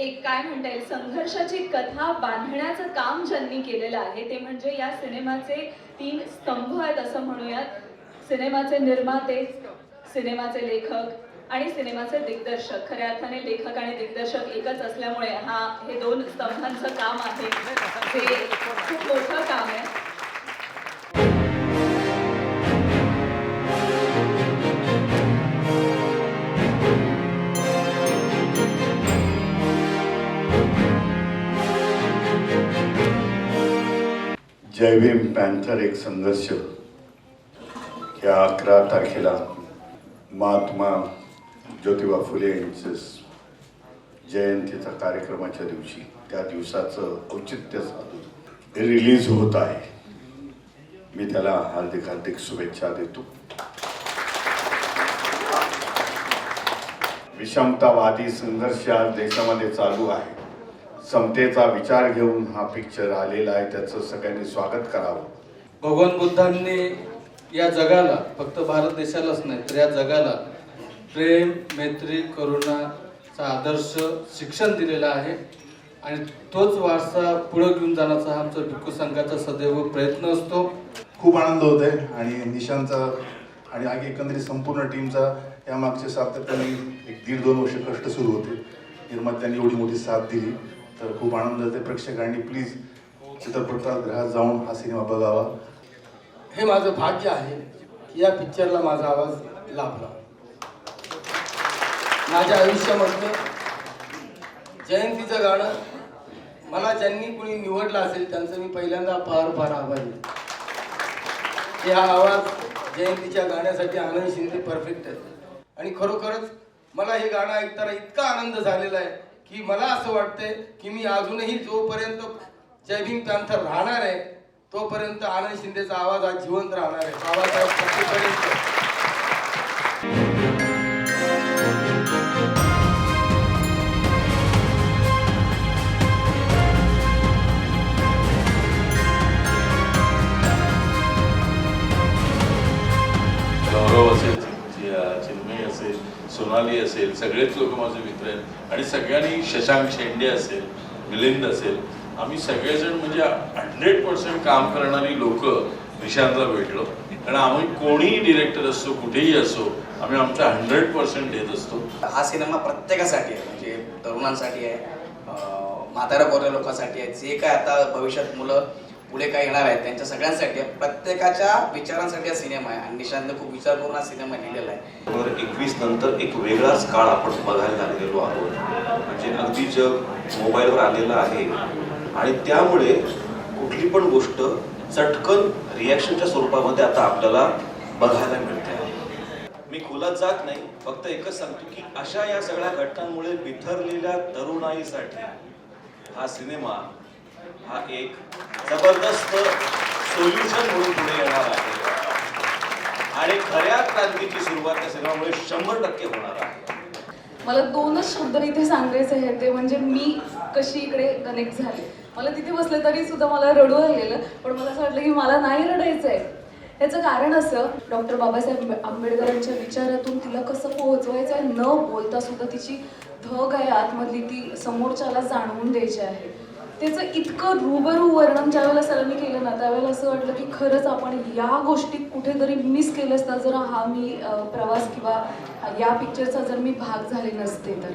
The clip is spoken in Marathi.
एक काय म्हणता येईल संघर्षाची कथा बांधण्याचं काम ज्यांनी केलेलं आहे ते म्हणजे या सिनेमाचे तीन स्तंभ आहेत असं म्हणूयात. सिनेमाचे निर्माते सिनेमाचे लेखक आणि सिनेमाचे दिग्दर्शक. खऱ्या अर्थाने लेखक आणि दिग्दर्शक एकच असल्यामुळे हा हे दोन स्तंभांचं काम आहे. जे जय भीम पॅन्थर एक संघर्ष. या अकरा तारखेला महात्मा ज्योतिबा फुले यांचं जयंतीचा कार्यक्रमाच्या दिवशी त्या दिवसाचं औचित्य साधून रिलीज होत आहे. मी त्याला हार्दिक हार्दिक शुभेच्छा देतो. विषमतावादी संघर्ष आज देशामध्ये चालू आहे. समतेचा विचार घेऊन हा पिक्चर आलेला आहे त्याचं सगळ्यांनी स्वागत करावं. भगवान बुद्धांनी या जगाला फक्त भारत देशालाच नाही तर या जगाला प्रेम मैत्री करुणाचा आदर्श शिक्षण दिलेला आहे. आणि तोच वारसा पुढे घेऊन जाण्याचा हा आमचा भिक्खू संघाचा सदैव प्रयत्न असतो. खूप आनंद होत आहे आणि निशांचा आणि आगी एकंदरीत संपूर्ण टीमचा या मागच्या सातत्याने एक दीड दोन वर्ष कष्ट सुरू होते. निर्मात्यांनी एवढी मोठी साथ दिली. तर खूप आनंद होते प्रेक्षकांनी. प्लीज चित्रपटगृहात जाऊन हा सिनेमा बघावा. हे माझं भाग्य आहे की या पिक्चरला माझा आवाज लाभला. माझ्या आयुष्यामधलं जयंतीचं गाणं मला ज्यांनी कुणी निवडलं असेल त्यांचं मी पहिल्यांदा फार फार आभारी आहे. की हा आवाज जयंतीच्या गाण्यासाठी आनंद शिंदे परफेक्ट आहे. आणि खरोखरच मला हे गाणं ऐकताना इतका आनंद झालेला आहे. की मला असं वाटतंय की मी अजूनही जोपर्यंत जय भीम पॅन्थर राहणार आहे तोपर्यंत आनंद शिंदेचा आवाज आज जिवंत राहणार आहे. बाबासाहेब सोनाली असेल सगळेच लोक माझे मित्र आहेत आणि सगळ्यांनी शशांक शेंडे असेल मिलिंद असेल आम्ही सगळेजण म्हणजे हंड्रेड पर्सेंट काम करणारी लोक निशांतला भेटलो. कारण आम्ही कोणीही डिरेक्टर असतो कुठेही असो आम्ही आमचा हंड्रेड पर्सेंट देत असतो. हा सिनेमा प्रत्येकासाठी आहे म्हणजे तरुणांसाठी आहे म्हाताऱ्या गोऱ्या लोकांसाठी आहे. जे काय आता भविष्यात मुलं पुढे काय येणार आहेत त्यांच्या सगळ्यांसाठी प्रत्येकाच्या विचारांसाठी हा सिनेमा आहे. आणि निशांत खूप विचार करून हा सिनेमा लिहिलेला आहे. दोन एकवीस नंतर एक वेगळाच काळ आपण बघायला लागलेलो आहोत. म्हणजे अगदी जग मोबाईलवर आलेलं आहे. आणि त्यामुळे कुठली पण गोष्ट चटकन रिॲक्शनच्या स्वरूपामध्ये आता आपल्याला बघायला मिळते. मी खोलात जात नाही. फक्त एकच सांगतो की अशा या सगळ्या घटनांमुळे बिथरलेल्या तरुणाईसाठी हा सिनेमा हा एक जबरदस्त सोल्युशन म्हणून पुढे येणार आहे. आणि खऱ्या क्रांतीची सुरुवात त्या सगळ्यामुळे शंभर टक्के होणार आहे. मला दोनच शब्द इथे सांगायचे आहेत ते म्हणजे मी कशी इकडे कनेक्ट झाले. मला तिथे बसले तरी सुद्धा मला रडू आलेलं पण मला असं वाटलं की मला नाही रडायचं आहे. ह्याचं कारण असं डॉक्टर बाबासाहेब आंबेडकरांच्या विचारातून तिला कसं पोहोचवायचं आहे न बोलता सुद्धा तिची धग आहे आतमधली ती समोरच्याला जाणवून द्यायची आहे. त्याचं इतकं रूबरू वर्णन ज्यावेळेला सरांनी केलं ना त्यावेळेला असं वाटलं की खरंच आपण या गोष्टीत कुठेतरी मिस केलं असता जर हा मी प्रवास किंवा या पिक्चरचा जर मी भाग झाले नसते तर.